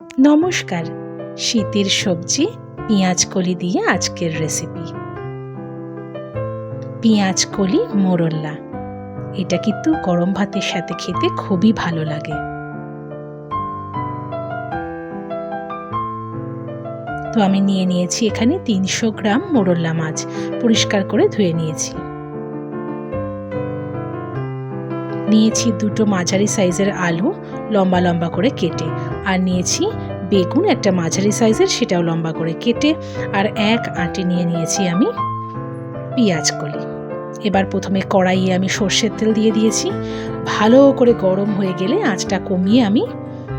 নমস্কার। শীতের সবজি পেঁয়াজ কলি দিয়ে আজকের রেসিপি পেঁয়াজ কলি মোরল্লা। এটা কিন্তু গরম ভাতের সাথে খেতে খুবই ভালো লাগে। তো আমি নিয়ে নিয়েছি এখানে তিনশো গ্রাম মোরল্লা মাছ। পরিষ্কার করে ধুয়ে নিয়েছি। নিয়েছি দুটো মাঝারি সাইজের আলু লম্বা লম্বা করে কেটে। আর নিয়েছি বেগুন, একটা মাঝারি সাইজের, সেটাও লম্বা করে কেটে। আর এক আঁটি নিয়ে নিয়েছি আমি পেঁয়াজ কলি। এবার প্রথমে কড়াইয়ে আমি সর্ষের তেল দিয়ে দিয়েছি। ভালো করে গরম হয়ে গেলে আঁচটা কমিয়ে আমি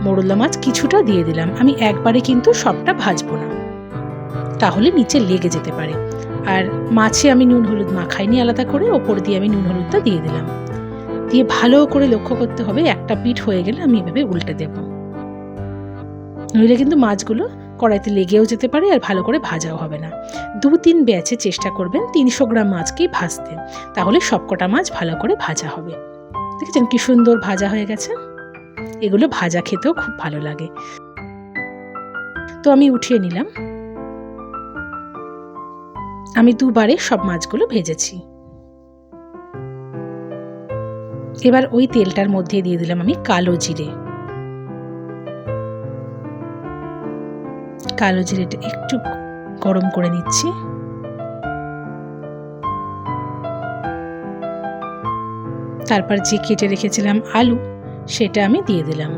মোরলা মাছ কিছুটা দিয়ে দিলাম। আমি একবারে কিন্তু সবটা ভাজবো না। তাহলে নিচে লেগে যেতে পারে। আর মাছে আমি নুন হলুদ মাখাইনি আলাদা করে, ওপর দিয়ে আমি নুন হলুদটা দিয়ে দিলাম। দিয়ে ভালো করে লক্ষ্য করতে হবে, একটা পিঠ হয়ে গেলে আমি এভাবে উল্টে দেব। নইলে কিন্তু মাছগুলো কড়াইতে লেগেও যেতে পারে আর ভালো করে ভাজাও হবে না। দু তিন ব্যাচে চেষ্টা করবেন তিনশো গ্রাম মাছকেই ভাজতে। তাহলে সবকটা মাছ ভালো করে ভাজা হবে। দেখেছেন কি সুন্দর ভাজা হয়ে গেছে? এগুলো ভাজা খেতেও খুব ভালো লাগে। তো আমি উঠিয়ে নিলাম। আমি দুবারে সব মাছগুলো ভেজেছি। এবার ওই তেলটার মধ্যে দিয়ে দিলাম আমি কালো জিরে। কালো জিরেটা একটু গরম করে নিচ্ছি। তারপর যে কেটে রেখেছিলাম আলু, সেটা আমি দিয়ে দিলাম।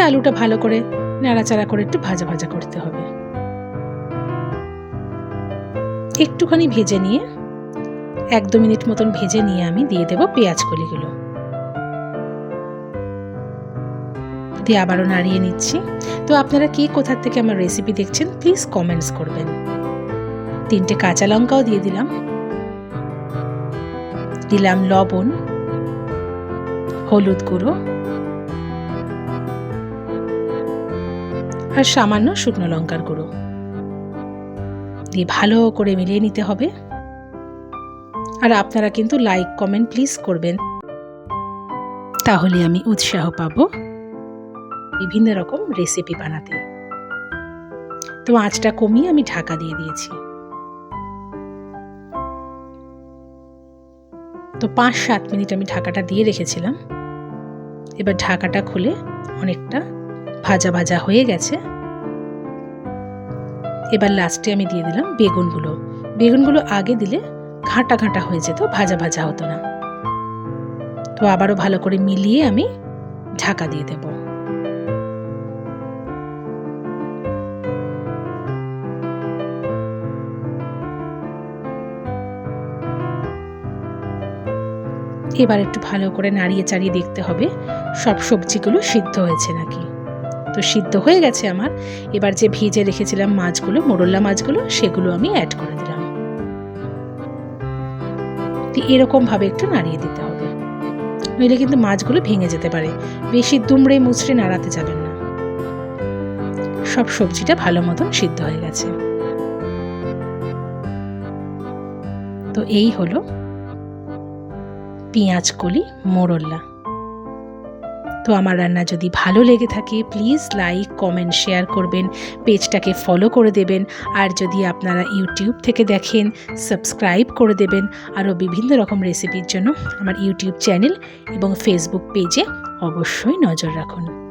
আলুটা ভালো করে নাড়াচাড়া করে একটু ভাজা ভাজা করতে হবে। একটুখানি ভেজে নিয়ে এক দু মিনিট মতন ভেজে নিয়ে আমি দিয়ে দেবো পেঁয়াজ কলিগুলো। দিয়ে আবারও নাড়িয়ে নিচ্ছি। তো আপনারা কে কোথার থেকে আমার রেসিপি দেখছেন প্লিজ কমেন্টস করবেন। তিনটে কাঁচা লঙ্কাও দিয়ে দিলাম। দিলাম লবণ, হলুদ গুঁড়ো আর সামান্য শুকনো লঙ্কার গুঁড়ো। দিয়ে ভালো করে মিলিয়ে নিতে হবে। আর আপনারা কিন্তু লাইক কমেন্ট প্লিজ করবেন। তাহলে আমি উৎসাহ পাবো বিভিন্ন রকম রেসিপি বানাতে। তো আঁচটা কমিয়ে আমি ঢাকা দিয়ে দিয়েছি। তো পাঁচ সাত মিনিট আমি ঢাকাটা দিয়ে রেখেছিলাম। এবার ঢাকাটা খুলে অনেকটা ভাজা ভাজা হয়ে গেছে। এবার লাস্টে আমি দিয়ে দিলাম বেগুনগুলো। বেগুনগুলো আগে দিলে ঘাঁটা ঘাঁটা হয়ে যেত, ভাজা ভাজা হতো না। তো আবারও ভালো করে মিলিয়ে আমি ঢাকা দিয়ে দেব। এবার একটু ভালো করে নাড়িয়ে চাড়িয়ে দেখতে হবে, সব সবজিগুলো সিদ্ধ হয়েছে নাকি। তো সিদ্ধ হয়ে গেছে আমার। এবার যে ভেজে রেখেছিলাম মাছগুলো মোরল্লা মাছগুলো, সেগুলো আমি অ্যাড করে দিলাম। এরকমভাবে একটু নাড়িয়ে দিতে হবে। নইলে কিন্তু মাছগুলো ভেঙে যেতে পারে। বেশি দুমড়ে মুচড়ে নাড়াতে যাবেন না। সব সবজিটা ভালো মতন সিদ্ধ হয়ে গেছে। তো এই হলো পেঁয়াজ কলি, মোরল্লা। তো আমার রান্না যদি ভালো লেগে থাকে প্লিজ লাইক কমেন্ট শেয়ার করবেন, পেজটাকে ফলো করে দেবেন, আর যদি আপনারা ইউটিউব থেকে দেখেন সাবস্ক্রাইব করে দেবেন, আরও বিভিন্ন রকম রেসিপির জন্য আমার ইউটিউব চ্যানেল এবং ফেসবুক পেজে অবশ্যই নজর রাখুন।